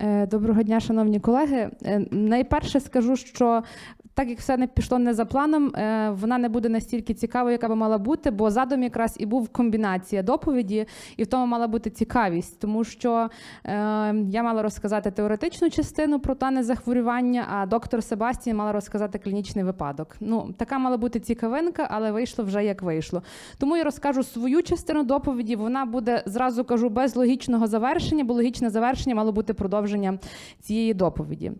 Е, Доброго дня, шановні колеги. Е, Найперше скажу, що так як все не пішло не за планом, е, вона не буде настільки цікавою, яка би мала бути, бо задум якраз і був комбінація доповіді, і в тому мала бути цікавість, тому що е, я мала розказати теоретичну частину про дане захворювання, а доктор Себастіан мала розказати клінічний випадок. Ну, така мала бути цікавинка, але вийшло вже як вийшло. Тому я розкажу свою частину доповіді. Вона буде зразу кажу без логічного завершення, бо логічне завершення мало бути продовження цієї доповіді.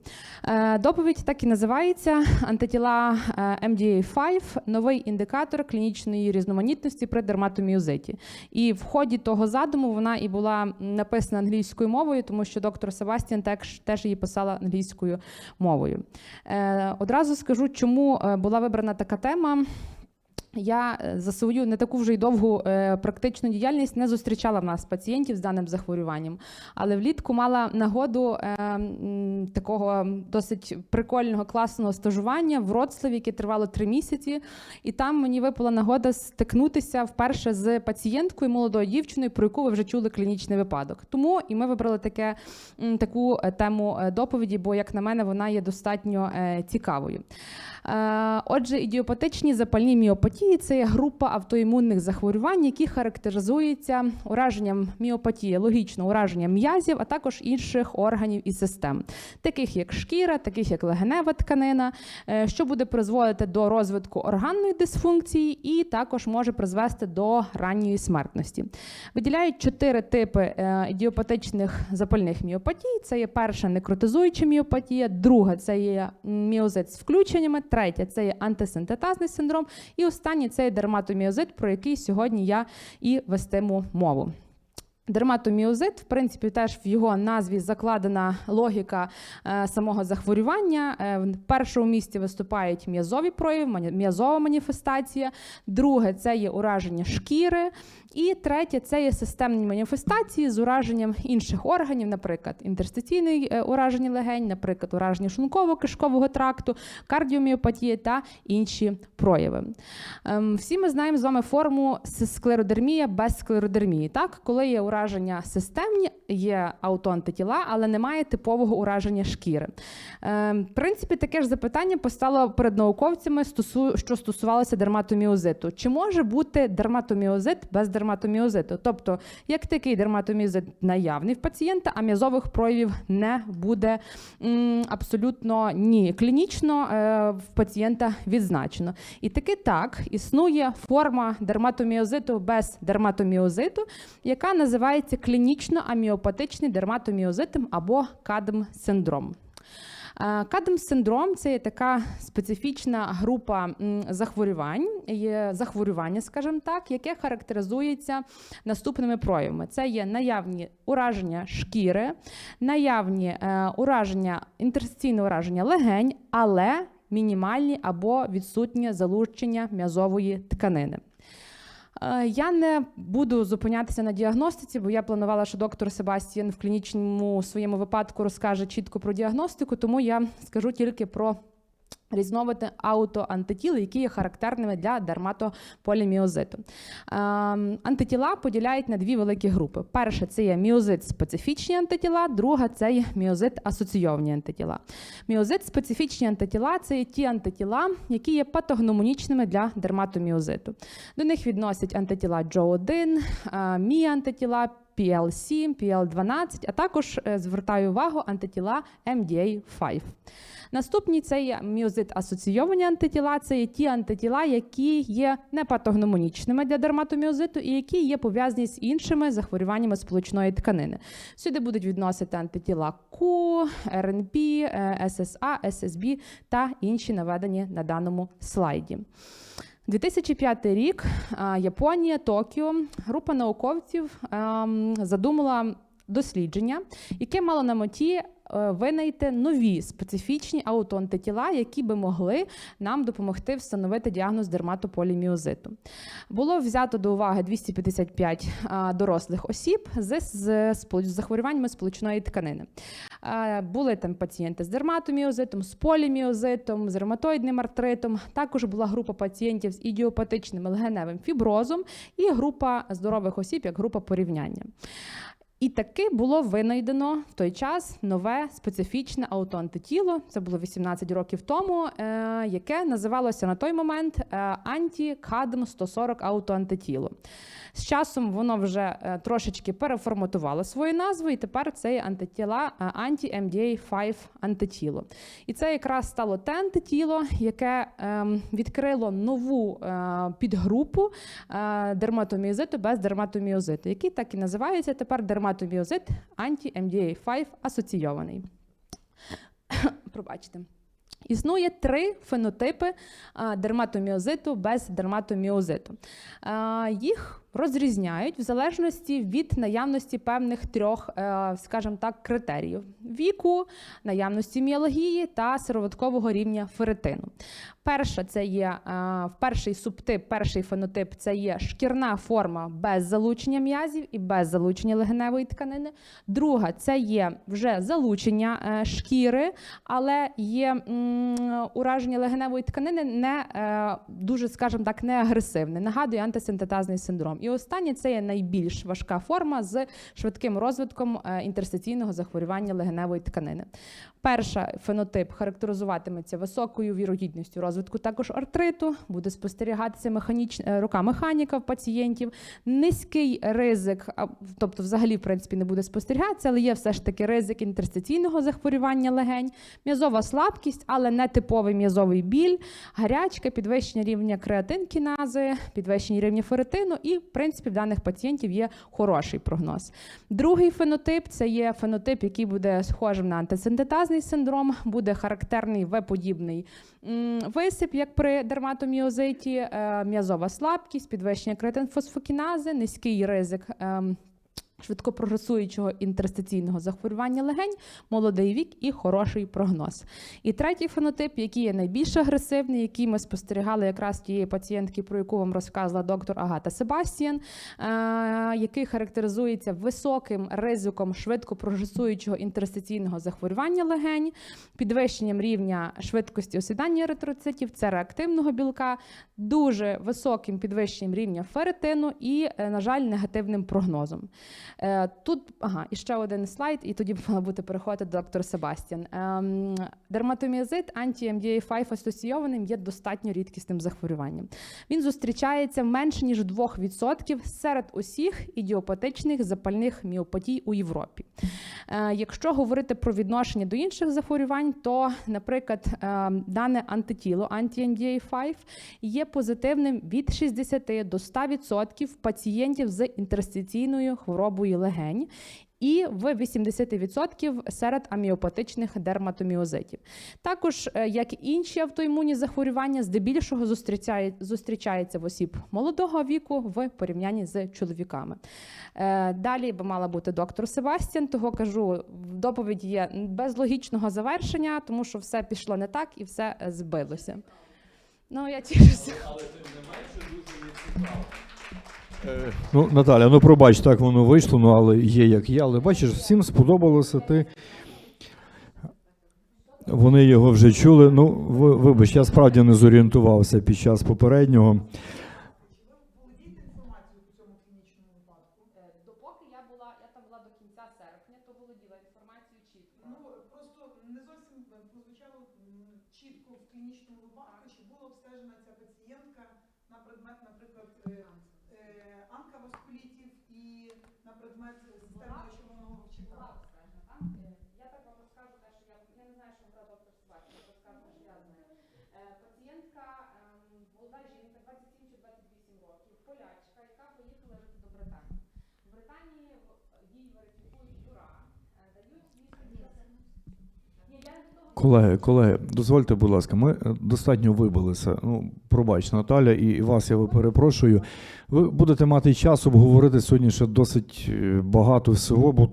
Е, Доповідь так і називається антитіла е, MDA5 новий індикатор клінічної різноманітності при дерматоміозиті. І в ході того задуму вона і була написана англійською мовою, тому що доктор Себастьян теж, теж її писала англійською мовою. Е, Одразу скажу, чому е, була вибрана така тема. Я е, за свою не таку вже й довгу е, практичну діяльність не зустрічала в нас пацієнтів з даним захворюванням, але влітку мала нагоду е, такого досить прикольного класного стажування в Вроцлаві, яке тривало три місяці. І там мені випала нагода стикнутися вперше з пацієнткою, молодою дівчиною, про яку ви вже чули клінічний випадок. Тому і ми вибрали таке, таку тему доповіді, бо, як на мене, вона є достатньо цікавою. Отже, ідіопатичні запальні міопатії це є група автоімунних захворювань, які характеризуються ураженням міопатії, логічно ураженням м'язів, а також інших органів і систем, таких як шкіра, таких як легенева тканина, е, що буде призводити до розвитку органної дисфункції і також може призвести до ранньої смертності. Виділяють чотири типи е, ідіопатичних запальних міопатій. Це є перша некротизуюча міопатія, друга це є міозит з включеннями, третя це є антисинтетазний синдром, і останній це цей дерматоміозит, про який сьогодні я і вестиму мову. Дерматоміозит, в принципі, теж в його назві закладена логіка е, самого захворювання. Е, в першому місці виступають м'язові прояви, м'язова маніфестація. Друге це є ураження шкіри. І третє це є системні маніфестації з ураженням інших органів, наприклад, інтерстиційне ураження легень, наприклад, ураження шлунково-кишкового тракту, кардіоміопатія та інші прояви. Ем, Всі ми знаємо з вами форму склеродермія без склеродермії. Так, коли є ураження системні, є аутоантитіла, але немає типового ураження шкіри. Ем, В принципі, таке ж запитання постало перед науковцями, що стосувалося дерматоміозиту. Чи може бути дерматоміозит без дерматоміозиту? Тобто, як такий дерматоміозит наявний в пацієнта, а м'язових проявів не буде абсолютно ні. Клінічно е, в пацієнта відзначено. І таки так існує форма дерматоміозиту без дерматоміозиту, яка називається клінічно аміопатичний дерматоміозит або кадм-синдром. Кадм-синдром це є така специфічна група захворювань, є захворювання, скажімо так, яке характеризується наступними проявами: це є наявні ураження шкіри, наявні е, ураження, інтерстиційне ураження легень, але мінімальні або відсутнє залучення м'язової тканини. Е, Я не буду зупинятися на діагностиці, бо я планувала, що доктор Себастьян в клінічному своєму випадку розкаже чітко про діагностику, тому я скажу тільки про різновиди аутоантитіл, які є характерними для дерматополіміозиту. Ем, Антитіла поділяють на дві великі групи. Перше це є міозит специфічні антитіла, друга це є міозит асоційовані антитіла. Міозит специфічні антитіла це є ті антитіла, які є патогномонічними для дерматоміозиту. До них відносять антитіла JO1, е, мі-антитіла, PL7, PL12, а також е, звертаю увагу антитіла MDA5. Наступні це є міозит асоційовані антитіла. Це є ті антитіла, які є непатогномонічними для дерматоміозиту і які є пов'язані з іншими захворюваннями сполучної тканини. Сюди будуть відносити антитіла Q, РНБ, ССА, ССБ та інші наведені на даному слайді. 2005 рік Японія, Токіо, група науковців ем, задумала дослідження, яке мало на меті е, винайти нові специфічні аутоантитіла, які би могли нам допомогти встановити діагноз дерматополіміозиту. Було взято до уваги 255 а, дорослих осіб з захворюваннями сполучної тканини. Були там пацієнти з дерматоміозитом, з поліміозитом, з ревматоїдним артритом. Також була група пацієнтів з ідіопатичним легеневим фіброзом і група здорових осіб як група порівняння. І таки було винайдено в той час нове специфічне аутоантитіло. Це було 18 років тому, е, яке називалося на той момент е, антикадм 140 аутоантитіло. З часом воно вже е, трошечки переформатувало свою назву, і тепер це є антитіла е, анті-MDA5 антитіло. І це якраз стало те антитіло, яке ем, відкрило нову підгрупу дерматоміозиту без дерматоміозиту, який так і називається тепер дерматоміозит анті-MDA5 асоційований. Пробачте. Існує три фенотипи дерматоміозиту без дерматоміозиту. Їх розрізняють в залежності від наявності певних трьох, е, скажімо так, критеріїв: віку, наявності міалгії та сироваткового рівня ферритину. Перша це є е, перший субтип, перший фенотип це є шкірна форма без залучення м'язів і без залучення легеневої тканини. Друга це є вже залучення е, шкіри, але є ураження легеневої тканини не дуже, скажімо так, не агресивне. Нагадує антисинтетазний синдром. І останнє це є найбільш важка форма з швидким розвитком е, інтерстиційного захворювання легеневої тканини. Перша фенотип характеризуватиметься високою вірогідністю розвитку також артриту, буде спостерігатися механіч... е, рука механіка в пацієнтів, низький ризик, тобто взагалі в принципі не буде спостерігатися, але є все ж таки ризик інтерстиційного захворювання легень, м'язова слабкість, але не типовий м'язовий біль, гарячка, підвищення рівня креатинкінази, підвищення рівня ферритину і, принципі, в даних пацієнтів є хороший прогноз. Другий фенотип це є фенотип, який буде схожим на антисинтетазний синдром, буде характерний В-подібний висип, як при дерматоміозиті, е, м'язова слабкість, підвищення кретинфосфокінази, низький ризик. Ем, Швидкопрогресуючого інтерстиційного захворювання легень, молодий вік і хороший прогноз. І третій фенотип, який є найбільш агресивний, який ми спостерігали якраз тієї пацієнтки, про яку вам розказувала доктор Агата Себастіан, е, який характеризується високим ризиком швидкопрогресуючого інтерстиційного захворювання легень, підвищенням рівня швидкості осідання еритроцитів, це реактивного білка, дуже високим підвищенням рівня ферритину і, е, на жаль, негативним прогнозом. Е, Тут ага, і ще один слайд, і тоді мала бути переходити до доктора Себастьян. Ем, Дерматоміозит анті-MDA5 асоційованим є достатньо рідкісним захворюванням. Він зустрічається менше ніж 2% серед усіх ідіопатичних запальних міопатій у Європі. Е, Якщо говорити про відношення до інших захворювань, то, наприклад, е, дане антитіло анті-NDA5 є позитивним від 60 до 100% пацієнтів з інтерстиційною хворобою легень. І в 80% серед аміопатичних дерматоміозитів. Також, е, як і інші автоімунні захворювання, здебільшого зустрічається в осіб молодого віку в порівнянні з чоловіками. Е, Далі би мала бути доктор Себастьян, того кажу, доповіді є без логічного завершення, тому що все пішло не так і все е, збилося. Ну, я тішуся. Е, Ну, Наталя, ну пробач, так воно вийшло, ну але є як є. Але бачиш, всім сподобалося ти. Вони його вже чули. Ну, вибач, я справді не зорієнтувався під час попереднього. Інформацією чітко. Е, в клінічному випадку, чи була обстежена ця пацієнтка на предмет, наприклад, е, е, анкаваскулітів і на предмет системного червоного Була вчика. обстежена, так? Е, Я так вам розкажу те, що я, я не знаю, що говорила доктор Себастьян, я розкажу те, що я знаю. Е, Пацієнтка, ем, молода жінка, 27 чи 28 років, полячка, яка поїхала жити до Британії. В Британії в- їй верифікують юра, е, дають їй... Ні, я не до того Колеги, колеги, дозвольте, будь ласка, ми е, достатньо вибилися. Ну, пробач, Наталя, і вас я перепрошую. Ви будете мати час обговорити сьогодні ще досить е, багато всього, бо